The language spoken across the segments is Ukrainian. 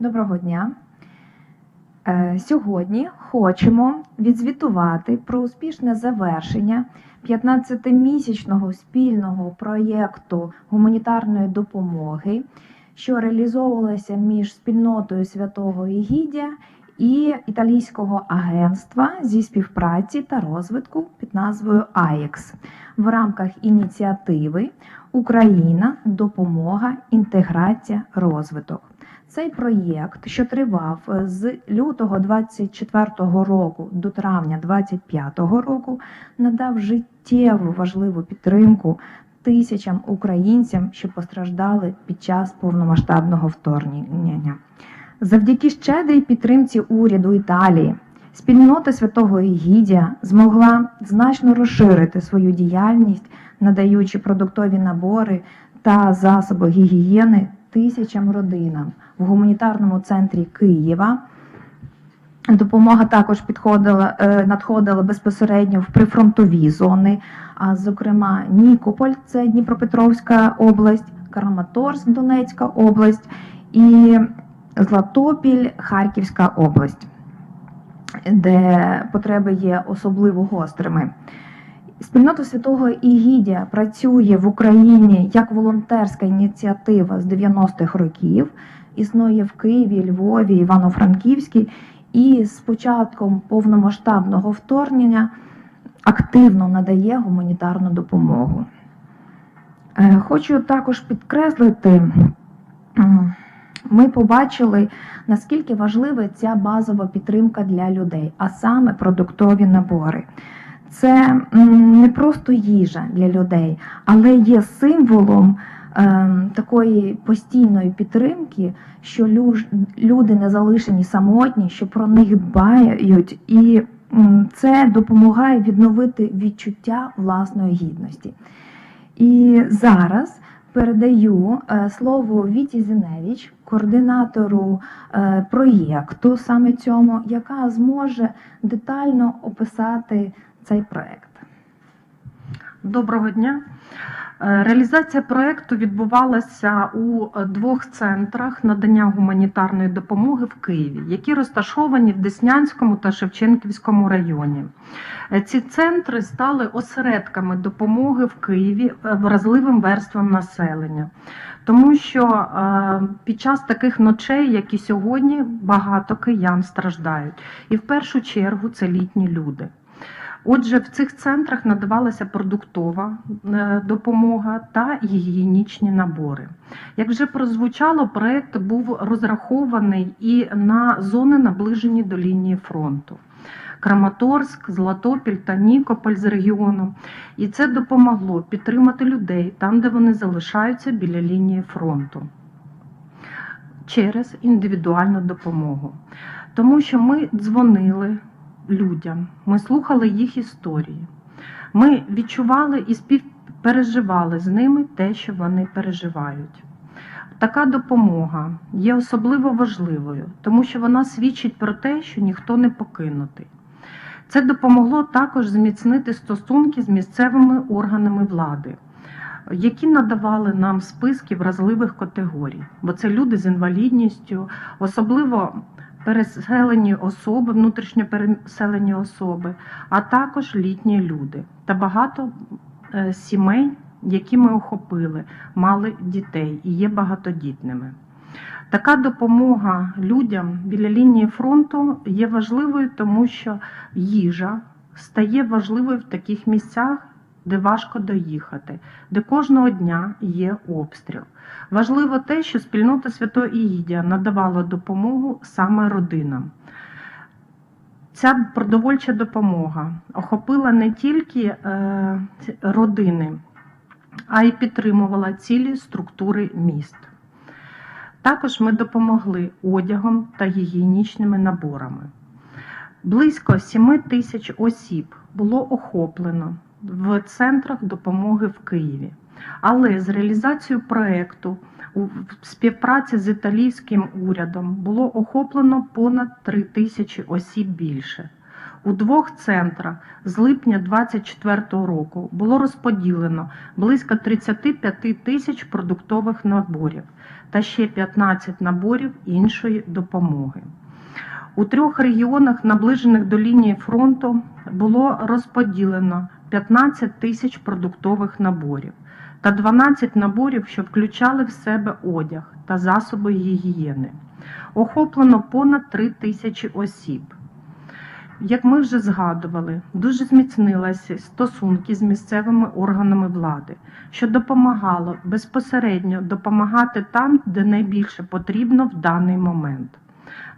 Доброго дня. Е, Сьогодні хочемо відзвітувати про успішне завершення 15-місячного спільного проєкту гуманітарної допомоги, що реалізовувалося між спільнотою Святого Ігідія і Італійського агентства зі співпраці та розвитку під назвою АЄКС в рамках ініціативи Україна, допомога, інтеграція, розвиток. Цей проєкт, що тривав е, з лютого 24 року до травня 25 року, надав життєву важливу підтримку тисячам українцям, що постраждали під час повномасштабного вторгнення. Завдяки щедрій підтримці уряду Італії, спільнота Святого Ігідія змогла значно розширити свою діяльність, надаючи продуктові набори та засоби гігієни тисячам родинам в гуманітарному центрі Києва. Допомога також підходила, е, надходила безпосередньо в прифронтові зони, а зокрема Нікополь, це Дніпропетровська область, Краматорськ, Донецька область і Златопіль, Харківська область, де потреби є особливо гострими. Спільнота Святого Ігідія працює в Україні як волонтерська ініціатива з 90-х років, існує в Києві, Львові, Івано-Франківській, і з початком повномасштабного вторгнення активно надає гуманітарну допомогу. Е, Хочу також підкреслити, ми побачили, наскільки важлива ця базова підтримка для людей, а саме продуктові набори. Це не просто їжа для людей, але є символом ем, такої постійної підтримки, що люди не залишені самотні, що про них дбають, і це допомагає відновити відчуття власної гідності. І зараз передаю е, слово Віті Зіневич, координатору е, проєкту саме цьому, яка зможе детально описати цей проєкт. Доброго дня. Е, Реалізація проєкту відбувалася у двох центрах надання гуманітарної допомоги в Києві, які розташовані в Деснянському та Шевченківському районі. Е, Ці центри стали осередками допомоги в Києві е, вразливим верствам населення, тому що під час таких ночей, як і сьогодні, багато киян страждають. І в першу чергу це літні люди. Отже, в цих центрах надавалася продуктова е, допомога та гігієнічні набори. Як вже прозвучало, проект був розрахований і на зони, наближені до лінії фронту. Краматорськ, Златопіль та Нікополь з регіону. І це допомогло підтримати людей там, де вони залишаються біля лінії фронту через індивідуальну допомогу. Тому що ми дзвонили людям, ми слухали їх історії, ми відчували і співпереживали з ними те, що вони переживають. Така допомога є особливо важливою, тому що вона свідчить про те, що ніхто не покинутий. Це допомогло також зміцнити стосунки з місцевими органами влади, які надавали нам списки вразливих категорій, бо це люди з інвалідністю, особливо переселені особи, внутрішньо переселені особи, а також літні люди та багато е, сімей, які ми охопили, мали дітей і є багатодітними. Така допомога людям біля лінії фронту є важливою, тому що їжа стає важливою в таких місцях, де важко доїхати, де кожного дня є обстріл. Важливо те, що спільнота Святого Ігідія надавала допомогу саме родинам. Ця продовольча допомога охопила не тільки е, родини, а й підтримувала цілі структури міст. Також ми допомогли одягом та гігієнічними наборами. Близько 7 тисяч осіб було охоплено в центрах допомоги в Києві. Але з реалізацією проєкту у співпраці з італійським урядом було охоплено понад 3 тисячі осіб більше. У двох центрах з липня 2024 року було розподілено близько 35 тисяч продуктових наборів та ще 15 наборів іншої допомоги. У трьох регіонах, наближених до лінії фронту, було розподілено 15 тисяч продуктових наборів та 12 наборів, що включали в себе одяг та засоби гігієни. Охоплено понад 3 тисячі осіб. Як ми вже згадували, дуже зміцнилися стосунки з місцевими органами влади, що допомагало безпосередньо допомагати там, де найбільше потрібно в даний момент.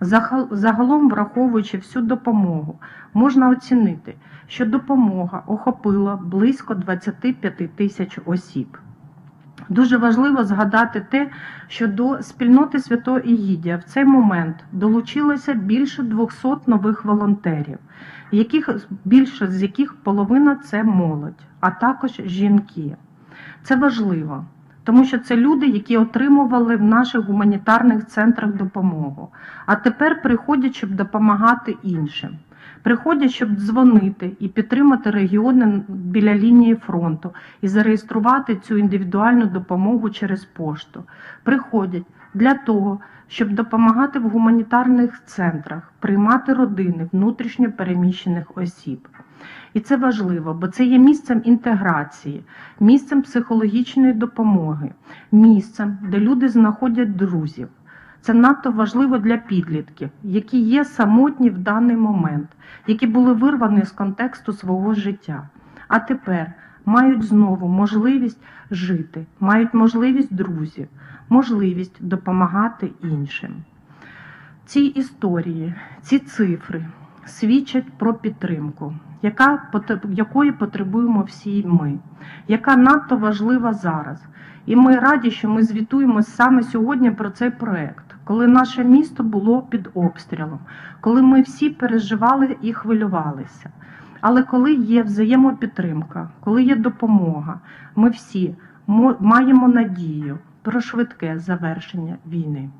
Загал- Загалом, враховуючи всю допомогу, можна оцінити, що допомога охопила близько 25 тисяч осіб. Дуже важливо згадати те, що до спільноти Святого Ігідія в цей момент долучилося більше 200 нових волонтерів, яких, більше з яких половина це молодь, а також жінки. Це важливо, тому що це люди, які отримували в наших гуманітарних центрах допомогу, а тепер приходять, щоб допомагати іншим. Приходять, щоб дзвонити і підтримати регіони біля лінії фронту і зареєструвати цю індивідуальну допомогу через пошту. Приходять для того, щоб допомагати в гуманітарних центрах, приймати родини внутрішньо переміщених осіб. І це важливо, бо це є місцем інтеграції, місцем психологічної допомоги, місцем, де люди знаходять друзів. Це надто важливо для підлітків, які є самотні в даний момент, які були вирвані з контексту свого життя. А тепер мають знову можливість жити, мають можливість друзів, можливість допомагати іншим. Ці історії, ці цифри свідчать про підтримку, яка, якої потребуємо всі ми, яка надто важлива зараз. І ми раді, що ми звітуємо саме сьогодні про цей проект, коли наше місто було під обстрілом, коли ми всі переживали і хвилювалися. Але коли є взаємопідтримка, коли є допомога, ми всі мо- маємо надію про швидке завершення війни.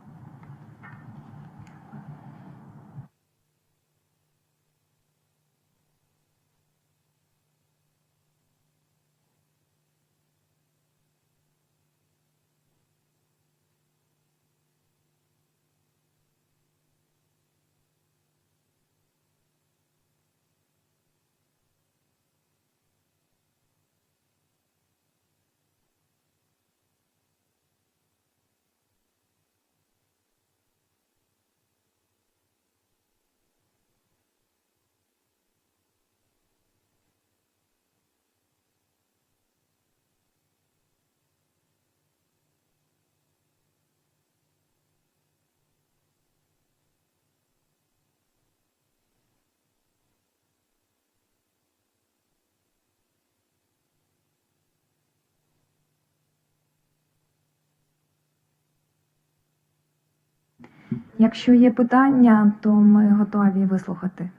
Якщо є питання, то ми готові вислухати.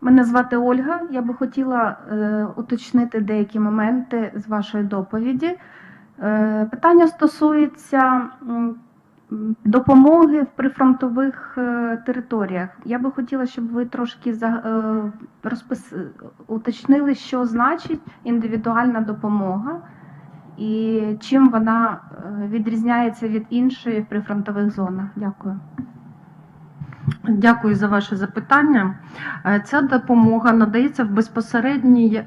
Мене звати Ольга. Я би хотіла е, уточнити деякі моменти з вашої доповіді. Е, питання стосується допомоги в прифронтових е, територіях. Я би хотіла, щоб ви трошки за, е, розпис... уточнили, що значить індивідуальна допомога і чим вона е, відрізняється від іншої в прифронтових зонах. Дякую. Дякую за ваше запитання. Е, Ця допомога надається в безпосередній е,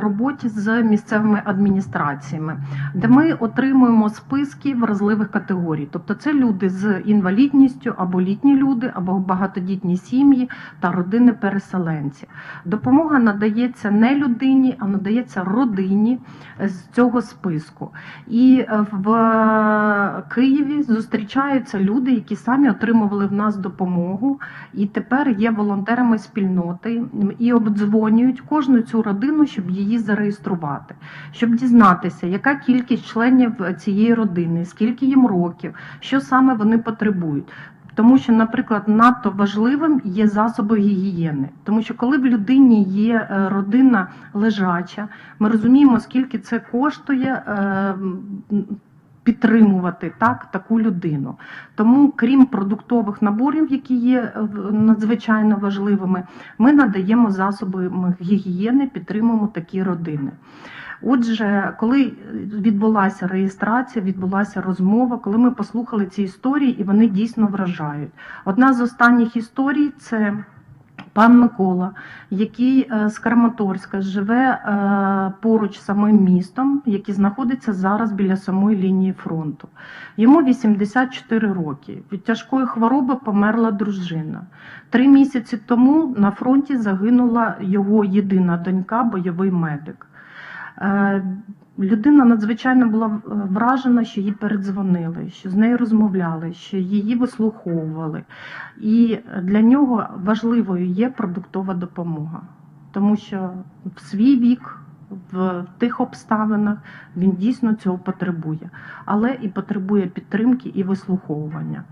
роботі з місцевими адміністраціями, де ми отримуємо списки вразливих категорій. Тобто це люди з інвалідністю, або літні люди, або багатодітні сім'ї та родини переселенців. Допомога надається не людині, а надається родині з цього списку. І е, в е, Києві зустрічаються люди, які самі отримували в нас допомогу, і тепер є волонтерами спільноти і обдзвонюють кожну цю родину, щоб її зареєструвати, щоб дізнатися, яка кількість членів цієї родини, скільки їм років, що саме вони потребують. Тому що, наприклад, надто важливим є засоби гігієни, тому що коли в людині є е, родина лежача, ми розуміємо, скільки це коштує. Підтримувати так, таку людину. Тому, крім продуктових наборів, які є е, надзвичайно важливими, ми надаємо засоби гігієни, підтримуємо такі родини. Отже, коли відбулася реєстрація, відбулася розмова, коли ми послухали ці історії, і вони дійсно вражають. Одна з останніх історій це пан Микола, який е, з Краматорська живе е, поруч з самим містом, який знаходиться зараз біля самої лінії фронту. Йому 84 роки. Від тяжкої хвороби померла дружина. Три місяці тому на фронті загинула його єдина донька, бойовий медик. Людина надзвичайно була е, вражена, що їй передзвонили, що з нею розмовляли, що її вислуховували. І для нього важливою є продуктова допомога, тому що в свій вік, в тих обставинах він дійсно цього потребує, але і потребує підтримки і вислуховування.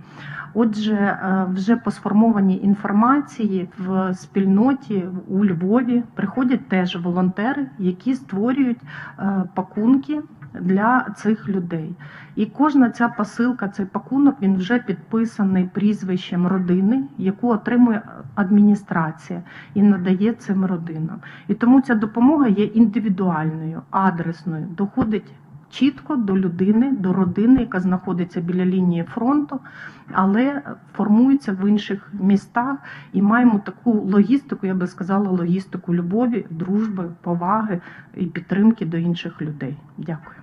Отже, е, вже по сформованій інформації в спільноті у Львові приходять теж волонтери, які створюють е, пакунки для цих людей. І кожна ця посилка, цей пакунок, він вже підписаний прізвищем родини, яку отримує адміністрація і надає цим родинам. І тому ця допомога є індивідуальною, адресною, доходить чітко до людини, до родини, яка знаходиться біля лінії фронту, але формується в інших містах. І маємо таку логістику, я би сказала, логістику любові, дружби, поваги і підтримки до інших людей. Дякую.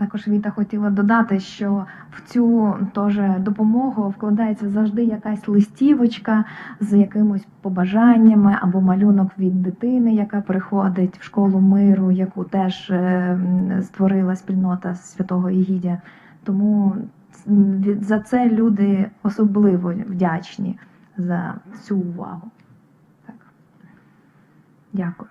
Також Віта хотіла додати, що в цю теж допомогу вкладається завжди якась листівочка з якимось побажаннями або малюнок від дитини, яка приходить в школу миру, яку теж е, створила спільнота Святого Ігідя. Тому за це люди особливо вдячні за цю увагу. Так. Дякую.